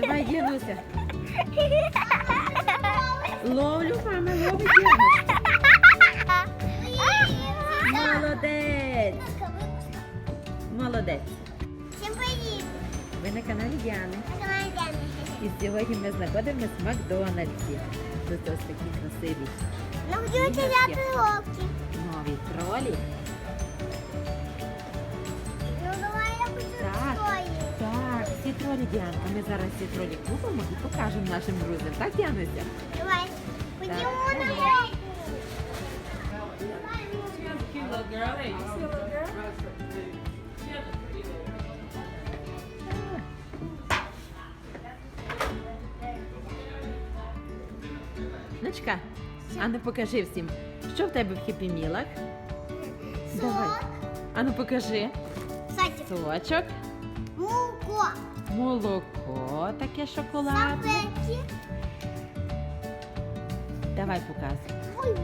Діануся. Ловлю, мама, ловить Діануся. Молодець. Молодець. Всім привіт! Ви на каналі Діани. Канадяни. І сьогодні ми знаходимося в Макдональдсі. Тут ось такі красиві Ну, хочу взяти локі. нові тролі. Так, Діанка. Ми зараз ці тролі купимо і покажемо нашим друзям. Так, Діануся? Давай. Ходімо на girl? Ночка, а ну покажи всім, що в тебе в хіпімілах? Давай. Сок. А ну покажи. Сочок, Муко. Молоко таке шоколадне. Давай показуй.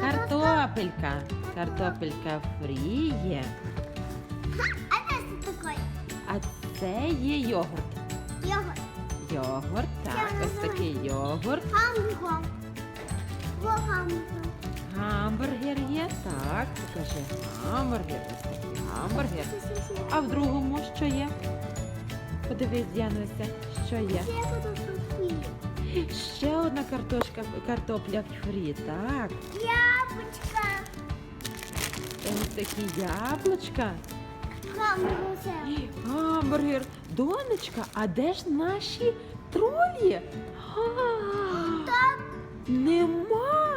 Картопелька. Картопелька фрі є. А це що таке? А це є йогурт. Йогурт. Йогурт, так, Я ось такий йогурт. Гамбургер. Гамбургер. Гамбургер є, так, покажи. Гамбургер, ось такий гамбургер. А в другому що є? Подивись, Діануся, що є? Ще одна картошка, картопля фрі, так. Яблучка. Ось такі яблучка. Гамбургер. Гамбургер. Донечка, а де ж наші тролі? Там Нема.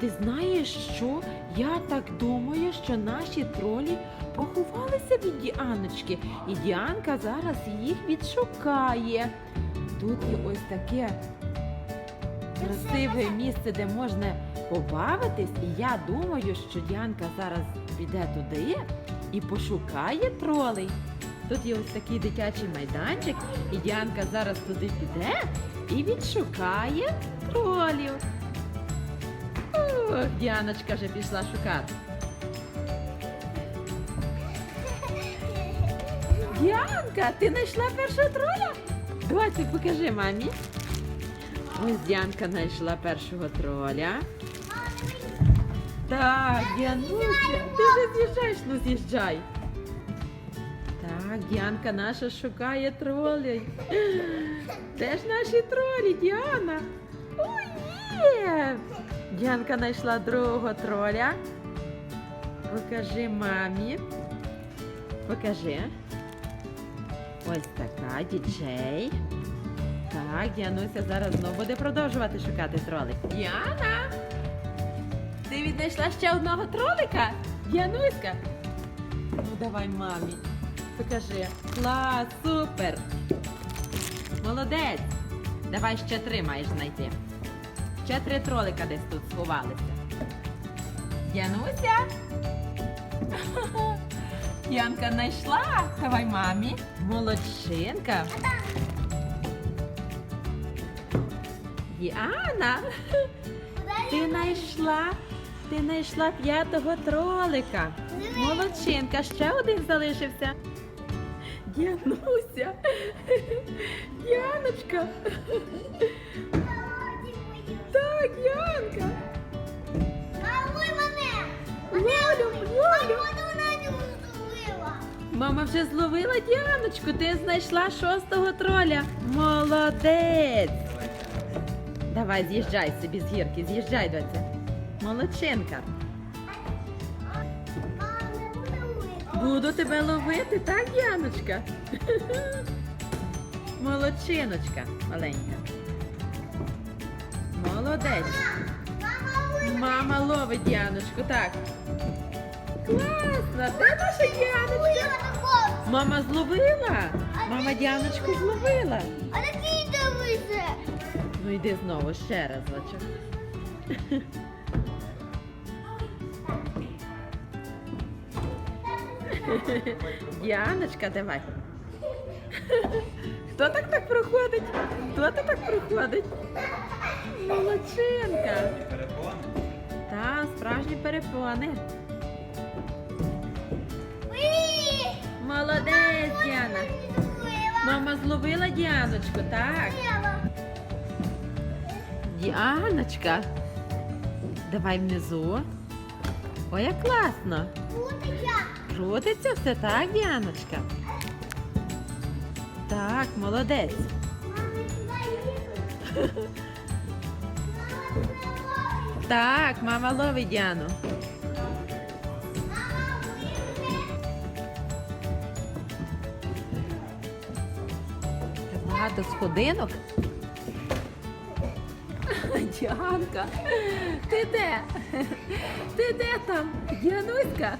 Ти знаєш що? Я так думаю, що наші тролі поховалися від Діаночки, і Діанка зараз їх відшукає. Тут є ось таке красиве місце, де можна побавитись, і я думаю, що Діанка зараз піде туди і пошукає тролей. Тут є ось такий дитячий майданчик, і Діанка зараз туди піде і відшукає тролів. Діаночка вже пішла шукати. Діанка, ти знайшла першого троля? Давай ти покажи мамі. Ось Діанка знайшла першого троля. Так, Діануся, ти вже з'їжджаєш, ну з'їжджай. Так, Діанка наша шукає тролей. Де ж наші тролі, Діана? Ой, є! Діанка знайшла другого троля. Покажи мамі. Покажи. Ось така діджей. Так, Діануся зараз знову буде продовжувати шукати тролик. Діана! Ти віднайшла ще одного тролика? Діануська? Ну давай мамі. Покажи. Клас, супер! Молодець! Давай ще три маєш знайти. Ще три тролика десь тут сховалися. Діануся? Янка знайшла. Давай мамі. Молодчинка. Діана, ти знайшла. Ти знайшла п'ятого тролика. Молодчинка, ще один залишився. Діануся. Яночка. Мама вже зловила Діаночку, ти знайшла шостого троля. Молодець. Давай, з'їжджай собі з гірки, з'їжджай, доця. Молодчинка. Буду тебе ловити, так, Діаночка? Молодчиночка маленька. Молодець. Мама ловить Діаночку, так. Класно! Де наша Діаночка? Мама зловила. Мама Діаночку зловила. А такий дивися. Ну йди знову ще разочок. Діаночка, давай. Хто так так проходить? Хто так так проходить? Молодчинка. Та, справжні перепони. Молодець, Діана. Мама зловила Діаночку, так? Діаночка. Давай внизу. Ой, як класно. Крутиться. Все так, Діаночка. Так, молодець. Мама, Так, мама ловить Діану. Багато сходинок. Діанка, ти де? Ти де там? Діануська?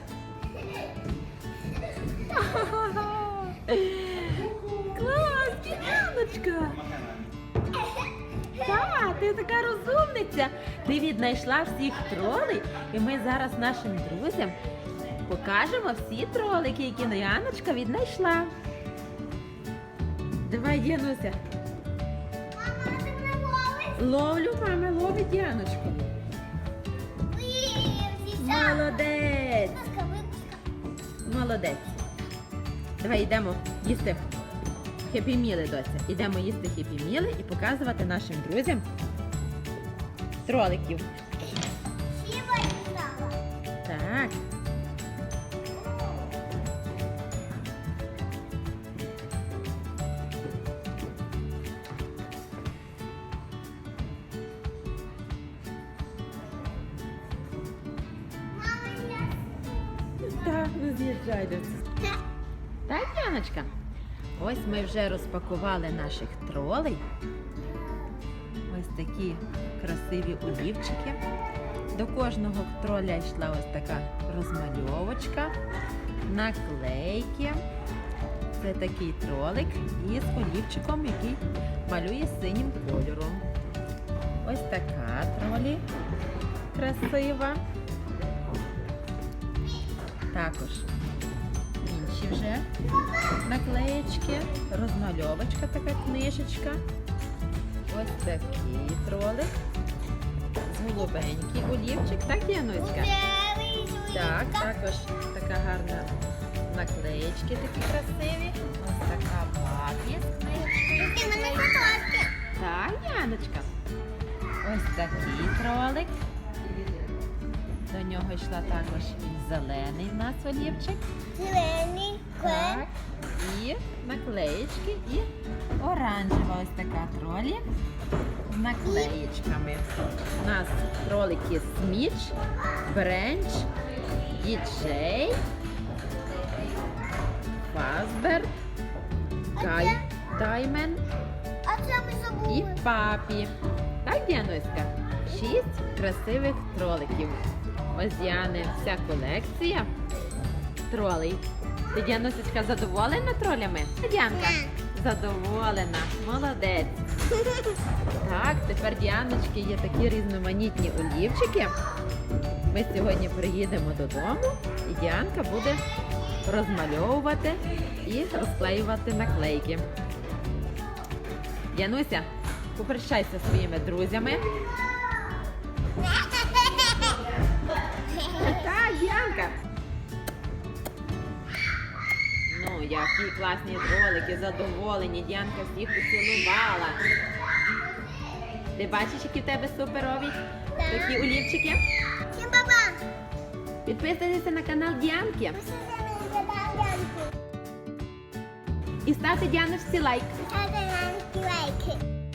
Клас, Діаночка! Так, ти така розумниця. Ти віднайшла всіх тролей, і ми зараз нашим друзям покажемо всі тролики, які Яночка віднайшла. Давай, Діануся. Мама, ти мене? Ловлю, мама, ловить Діаночку. Молодець. Молодець. Давай йдемо їсти хеппі-міли, доця. Йдемо їсти хеппі-міли і показувати нашим друзям троликів. Роз'їжджай Так, Яночка? Ось ми вже розпакували наших тролей. Ось такі красиві олівчики. До кожного троля йшла ось така розмальовочка, наклейки. Це такий тролик із олівчиком, який малює синім кольором. Ось така тролі красива. Також інші вже наклеєчки, розмальовочка така книжечка. Ось такий тролик. Голубенький олівчик, так, Януська? Так, також така гарна наклеєчки такі красиві. Ось така папі з книжечкою. Ти мене фотошки. Так, Яночка. Ось такий тролик. До нього йшла також і зелений в нас олівчик. Зелений, Так. І наклеєчки, і оранжева ось така тролі з наклеєчками. У нас кролики Сміч, Бренч, Діджей, Фазбер, Гай, Даймен і папі. Так, Діануська? Шість красивих троликів. Ось Діани вся колекція тролей. Ти, Діанусечка, задоволена тролями? Діанка? Задоволена. Молодець. Так, тепер Діаночки є такі різноманітні олівчики. Ми сьогодні приїдемо додому і Діанка буде розмальовувати і розклеювати наклейки. Януся, попрощайся зі своїми друзями. Які класні ролики, задоволені. Діанка всіх поцілувала. Ти бачиш, які в тебе суперові такі олівчики? Всім баба. Підписуйтеся на канал Діанки і ставте Діаночці лайк. Забавлянки лайки.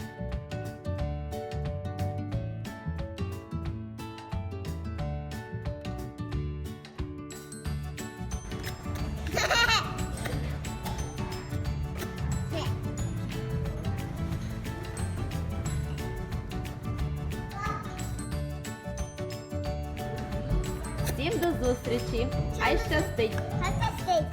Всім до зустрічі! Хай щастить! Хай щастить.